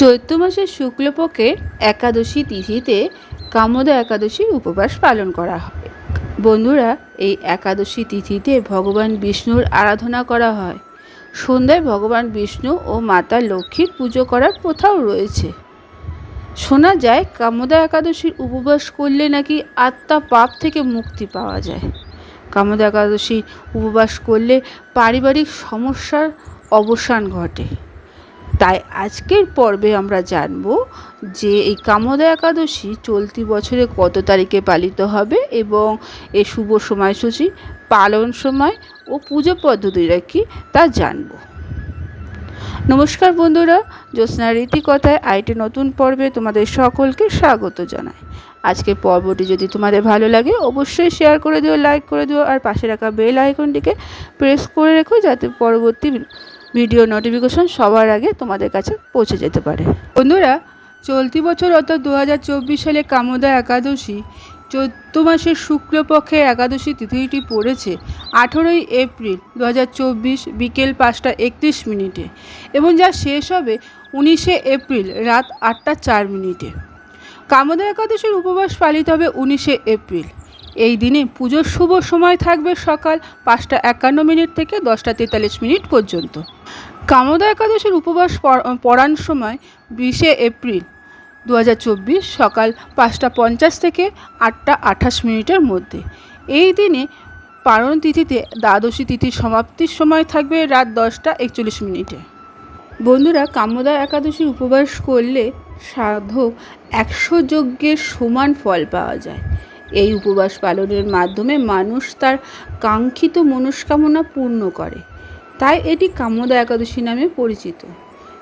চৈত্র মাসের শুক্লপক্ষের একাদশী তিথিতে কামদা একাদশীর উপবাস পালন করা হয়। বন্ধুরা, এই একাদশী তিথিতে ভগবান বিষ্ণুর আরাধনা করা হয়। সন্ধ্যায় ভগবান বিষ্ণু ও মাতা লক্ষ্মীর পুজো করার প্রথাও রয়েছে। শোনা যায়, কামদা একাদশীর উপবাস করলে নাকি আত্মা পাপ থেকে মুক্তি পাওয়া যায়। কামদা একাদশী উপবাস করলে পারিবারিক সমস্যার অবসান ঘটে। তাই আজকের পর্বে আমরা জানব যে এই কামদা একাদশী চলতি বছরে কত তারিখে পালিত হবে এবং এ শুভ সময়সূচি, পালন সময় ও পুজো পদ্ধতিটা কি তা জানব। নমস্কার বন্ধুরা, জ্যোৎস্না রীতিকথায় আইটি নতুন পর্বে তোমাদের সকলকে স্বাগত জানাই। আজকে পর্বটি যদি তোমাদের ভালো লাগে, অবশ্যই শেয়ার করে দিও লাইক করে দিও আর পাশে রাখা বেল আইকনটিকে প্রেস করে রেখো যাতে পরবর্তী ভিডিও নোটিফিকেশন সবার আগে তোমাদের কাছে পৌঁছে যেতে পারে। বন্ধুরা, চলতি বছর অর্থাৎ দু হাজার চব্বিশ সালে কামদা একাদশী, চৈত্র মাসের শুক্লপক্ষে একাদশী তিথিটি পড়েছে আঠেরোই এপ্রিল দু হাজার চব্বিশ বিকেল পাঁচটা একত্রিশ মিনিটে এবং যা শেষ হবে উনিশে এপ্রিল রাত আটটা চার মিনিটে। কামদা একাদশীর উপবাস পালিত হবে উনিশে এপ্রিল। এই দিনে পুজোর শুভ সময় থাকবে সকাল পাঁচটা একান্ন মিনিট থেকে দশটা তেতাল্লিশ মিনিট পর্যন্ত। কামদা একাদশীর উপবাস পড়ান সময় বিশে এপ্রিল দু হাজার চব্বিশ সকাল পাঁচটা পঞ্চাশ থেকে আটটা আঠাশ মিনিটের মধ্যে। এই দিনে পারণ তিথিতে দ্বাদশী তিথির সমাপ্তির সময় থাকবে রাত দশটা একচল্লিশ মিনিটে। বন্ধুরা, কামদা একাদশী উপবাস করলে সাধক একশো যজ্ঞের সমান ফল পাওয়া যায়। এই উপবাস পালনের মাধ্যমে মানুষ তার কাঙ্ক্ষিত মনস্কামনা পূর্ণ করে। তাই এটি কামদা একাদশী নামে পরিচিত।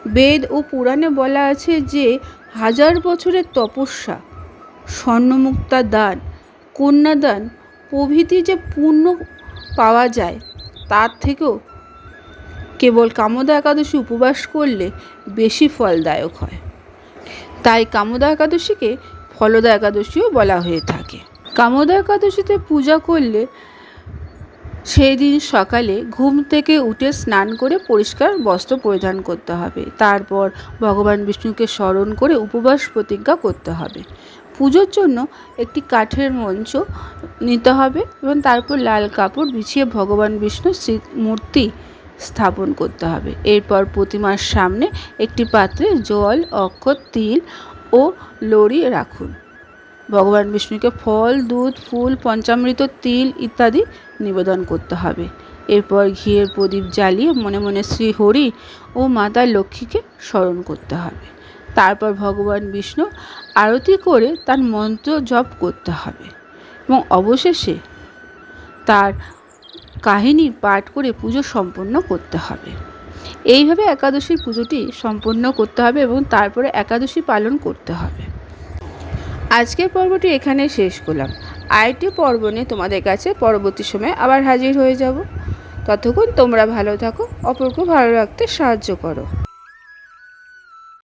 বেদ ও পুরাণে বলা আছে যে হাজার বছরের তপস্যা, স্বর্ণমুক্তা দান, কন্যাদান প্রভৃতি যে পূর্ণ পাওয়া যায়, তার থেকেও কেবল কামদা একাদশী উপবাস করলে বেশি ফলদায়ক হয়। তাই কামদা একাদশীকে ফলদা একাদশীও বলা হয়ে থাকে। কামদা একাদশীতে পূজা করলে সেই দিন সকালে ঘুম থেকে উঠে স্নান করে পরিষ্কার বস্ত্র পরিধান করতে হবে। তারপর ভগবান বিষ্ণুকে স্মরণ করে উপবাস প্রতিজ্ঞা করতে হবে। পুজোর জন্য একটি কাঠের মঞ্চ নিতে হবে এবং তারপর লাল কাপড় বিছিয়ে ভগবান বিষ্ণুর মূর্তি স্থাপন করতে হবে। এরপর প্রতিমার সামনে একটি পাত্রে জল অক্ষর তিল ও লড়ি রাখুন। ভগবান বিষ্ণুকে ফল, দুধ, ফুল, পঞ্চামৃত, তিল ইত্যাদি নিবেদন করতে হবে। এরপর ঘিয়ের প্রদীপ জ্বালিয়ে মনে মনে শ্রী হরি ও মাতা লক্ষ্মীকে স্মরণ করতে হবে। তারপর ভগবান বিষ্ণু আরতি করে তার মন্ত্র জপ করতে হবে এবং অবশেষে তার কাহিনী পাঠ করে পুজো সম্পন্ন করতে হবে। এইভাবে একাদশীর পুজোটি সম্পন্ন করতে হবে এবং তারপরে একাদশী পালন করতে হবে। আজকের পর্বটি এখানে শেষ করলাম। আইটি পর্ব নিয়ে তোমাদের কাছে পরবর্তী সময়ে আবার হাজির হয়ে যাব। ততক্ষণ তোমরা ভালো থাকো, অপরকে ভালো রাখতে সাহায্য করো।